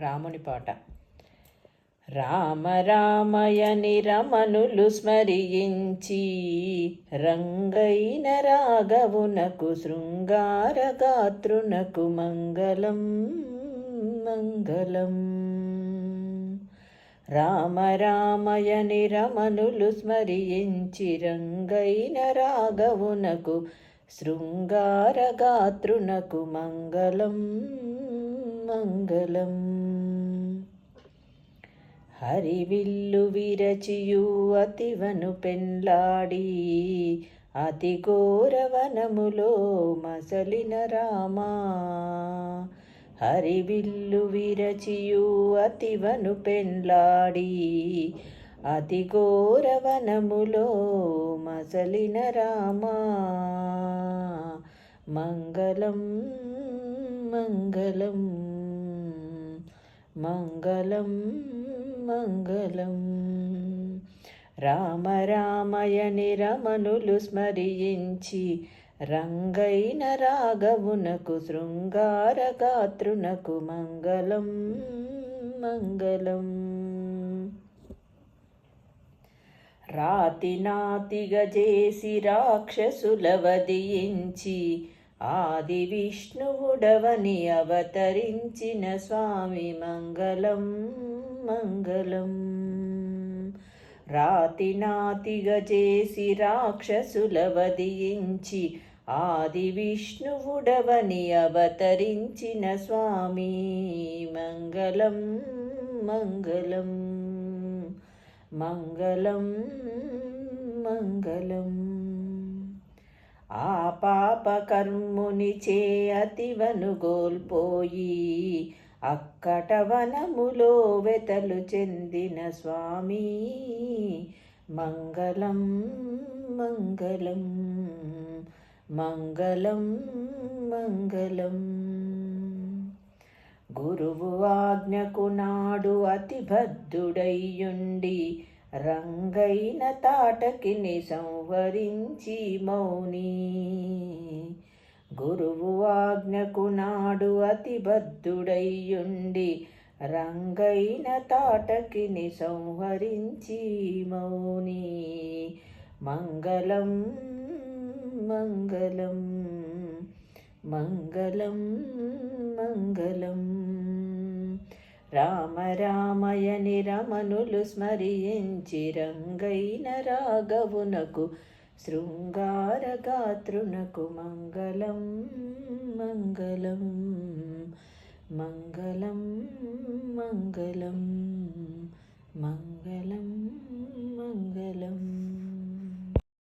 రాముని పాట. రామ రామయని రమణులు స్మరించి రంగైన రాఘవునకు శృంగారగాత్రునకు మంగళం మంగళం. రామ రామయని రమణులు స్మరించి రంగైన రాఘవునకు శృంగారగాత్రునకు మంగళం మంగళం. హరివిల్లు విరచియు అతివను పెన్లాడి అతి ఘోరవనములో మసలిన రామా. హరివిల్లు విరచియు అతివను పెన్లాడి అతి ఘోరవనములో మసలిన రామా. మంగళం మంగళం మంగళం మంగళం. రామ రామయని రమణులు స్మరించి రంగైన రాఘవునకు శృంగార గాత్రునకు మంగళం మంగళం. రాతి నాతిగజేసి రాక్షసుల వధించి ఆది విష్ణువుడవని అవతరించిన స్వామి మంగళం మంగళం. రాతి నాతిగా చేసి రాక్షసుల వధించి ఆది విష్ణువుడవని అవతరించిన స్వామి మంగళం మంగళం. మంగళం మంగళం. ఆ పాప కర్ముని చే అతివను గోల్పోయి అక్కట వనములో వెతలు చెందిన స్వామి. మంగళం మంగళం మంగళం మంగళం. గురువు ఆజ్ఞకు నాడు అతి భద్రుడయ్యుండి రంగైన తాటకిని సంవరించి మౌని. గురువు ఆజ్ఞకు నాడు అతి భద్రుడయ్యుండి రంగైన తాటకిని సంహరించి మౌని. మంగళం మంగళం మంగళం మంగళం. రామ రామయని రమణులు స్మరించి రంగైన రాఘవునకు శృంగారగాతృనకు మంగళం మంగళం మంగళం మంగళం మంగళం మంగళం.